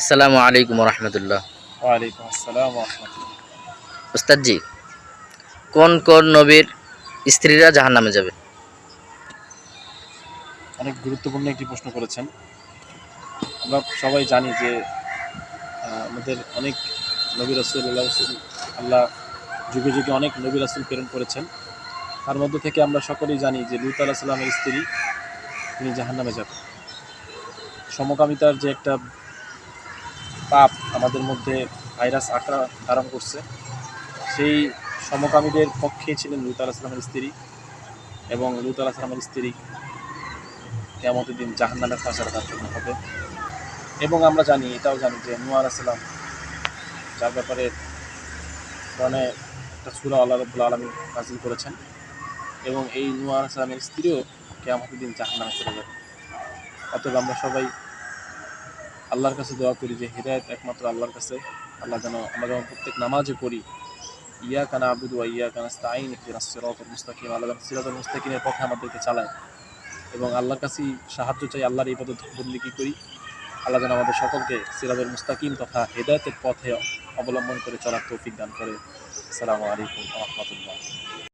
আসসালামু আলাইকুম রহমতুল্লাহ। ওয়ালাইকুম আসসালাম উস্তাদজি কোন কোন নবীর স্ত্রীরা জাহান নামে যাবে? অনেক গুরুত্বপূর্ণ একটি প্রশ্ন করেছেন। আমরা সবাই জানি যে আমাদের অনেক নবী রাসুল আল্লাহ যুগে যুগে অনেক নবী রাসুল প্রেরণ করেছেন। তার মধ্য থেকে আমরা সকলেই জানি যে লুত আলাহ সাল্লামের স্ত্রী তিনি জাহান্নামে যাবেন। সমকামিতার যে একটা পাপ আমাদের মধ্যে ভাইরাস আক্রা ধারণ করছে। সেই সমকামীদের পক্ষে ছিলেন লুত আলাহ সাল্লামের স্ত্রী এবং লুত আলাহ সাল্লামের স্ত্রী কেমতের দিন জাহান্নামের ফাঁসার তার হবে। এবং আমরা জানি, এটাও জানি যে নুয়া আলাহিসাল্লাম যার ব্যাপারে মানে একটা সুরা আল্লাহ রব্বুল আলমী নাজিল করেছেন এবং এই নুয়া আলাহিসাল্লামের স্ত্রীও কেমতের দিন জাহান্নামে চলে যাবে। অতএব আমরা সবাই আল্লাহর কাছে দোয়া করি যে হৃদায়ত একমাত্র আল্লাহর কাছে। আল্লাহ যেন আমরা যেমন প্রত্যেক নামাজে পড়ি ইয়া কানা আবুদু ইয়া কানা স্তাইন সিরাতুল মুস্তাকিম, আল্লাহ যেন সিরাতুল মুস্তাকিমের পথে আমাদেরকে চালায় এবং আল্লাহর কাছেই সাহায্য চাই, আল্লাহর এই পথে বন্দি করি? আল্লাহ যেন আমাদের সকলকে সিরাজুল মুস্তাকিম তথা হেদায়তের পথে অবলম্বন করে চলার তৌফিক দান করে। আসসালামু আলাইকুম রহমতুল্লাহ।